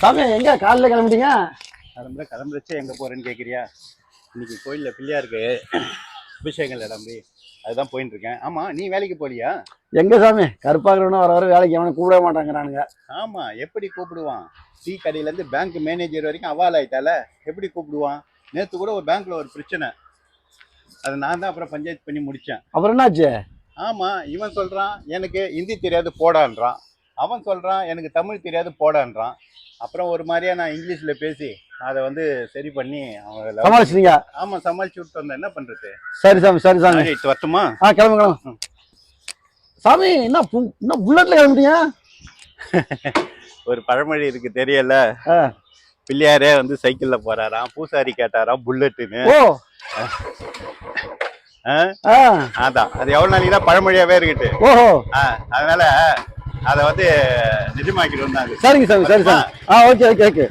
சாமி எங்க? காலைல கிளம்பிட்டீங்க? கிளம்புற கிளம்புறச்சே எங்கே போகிறேன்னு கேட்குறியா இன்னைக்கு கோயிலில் பிள்ளையாருக்கு அபிஷேகம் இடம்பி அதுதான் போயின்னு இருக்கேன். ஆமாம் நீ வேலைக்கு போலியா? எங்க சாமி? கருப்பாகிறவனும் வர வர வேலைக்கு எவனும் கூப்பிட மாட்டாங்கிறானுங்க. ஆமாம் எப்படி கூப்பிடுவான்? டீ கடையிலேருந்து பேங்க் மேனேஜர் வரைக்கும் அவால் ஆயிட்டால எப்படி கூப்பிடுவான்? நேற்று கூட ஒரு பேங்க்கில் ஒரு பிரச்சனை. அதை நான் தான் அப்புறம் பஞ்சாயத்து பண்ணி முடித்தேன் அப்புறம் என்னாச்சு? ஆமாம் இவன் சொல்கிறான் எனக்கு ஹிந்தி தெரியாது போடான்றான். அவன் சொல்கிறான் எனக்கு தமிழ் தெரியாது போடான்றான். அப்புறம் ஒரு மாதிரியா நான் இங்கிலீஷில் பேசி அதை வந்து சரி பண்ணி அவன் சமாளிச்சிட்டீங்க? ஆமாம் சமாளிச்சு விட்டு வந்தேன். என்ன பண்ணுறது சரி சாமி சரி சாமி. வரட்டுமா? ஆ கிளம்பு கிளம்பு சாமி என்ன என்ன புல்லட்ல கிளம்பிட்டீங்க? ஒரு பழமொழி இருக்கு தெரியல. பிள்ளையாரே வந்து சைக்கிள்ல போறாராம் பூசாரி கேட்டாராம் புல்லட்டுன்னு. ஓ. அதான். அது எவ்வளவு நாளைக்கு தான் பழமொழியாவே இருக்கட்டு. ஓஹோ. அதனால அதை வந்து நிஜமாக்கிட்டு வந்தாங்க சரிங்க சாமி சரி சாமி. Ah okay okay okay.